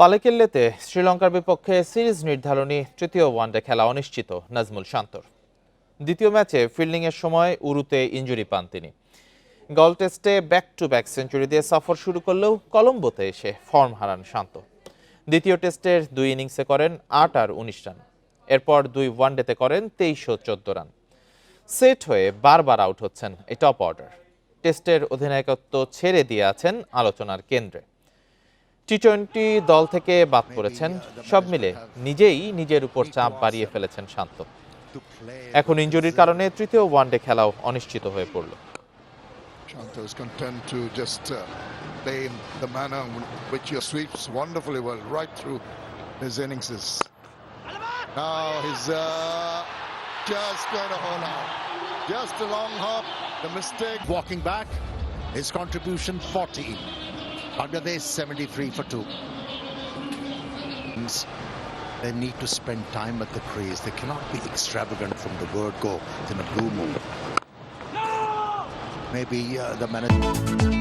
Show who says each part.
Speaker 1: পালেকেল্লেতে শ্রীলঙ্কার বিপক্ষে সিরিজ নির্ধারণী তৃতীয় ওয়ানডে খেলা অনিশ্চিত নাজমুল শান্তর। দ্বিতীয় ম্যাচে ফিল্ডিংয়ের সময় উরুতে ইঞ্জুরি পান তিনি। গল টেস্টে ব্যাক টু ব্যাক সেঞ্চুরি দিয়ে সফর শুরু করলেও কলম্বোতে এসে ফর্ম হারান শান্ত। দ্বিতীয় টেস্টের দুই ইনিংসে করেন আট আর উনিশ রান। এরপর দুই ওয়ানডেতে করেন তেইশশো চোদ্দ রান। সেট হয়ে বারবার আউট হচ্ছেন এই টপ অর্ডার টেস্টের অধিনায়কত্ব ছেড়ে দিয়ে আছেন আলোচনার কেন্দ্রে। টি টোয়েন্টি দল থেকে বাদ করেছেন সব মিলে নিজেই নিজের উপর চাপ বাড়িয়ে ফেলেছেন শান্ত। এখন ইঞ্জুরির কারণে তৃতীয় ওয়ানডে খেলাও অনিশ্চিত হয়ে পড়ল।
Speaker 2: Just a long hop, the mistake,
Speaker 3: walking back, his contribution 14. Bangladesh 73 for two. They need to spend time at the crease. They cannot be extravagant from the word go It's in a blue moon. Maybe uh, the manager.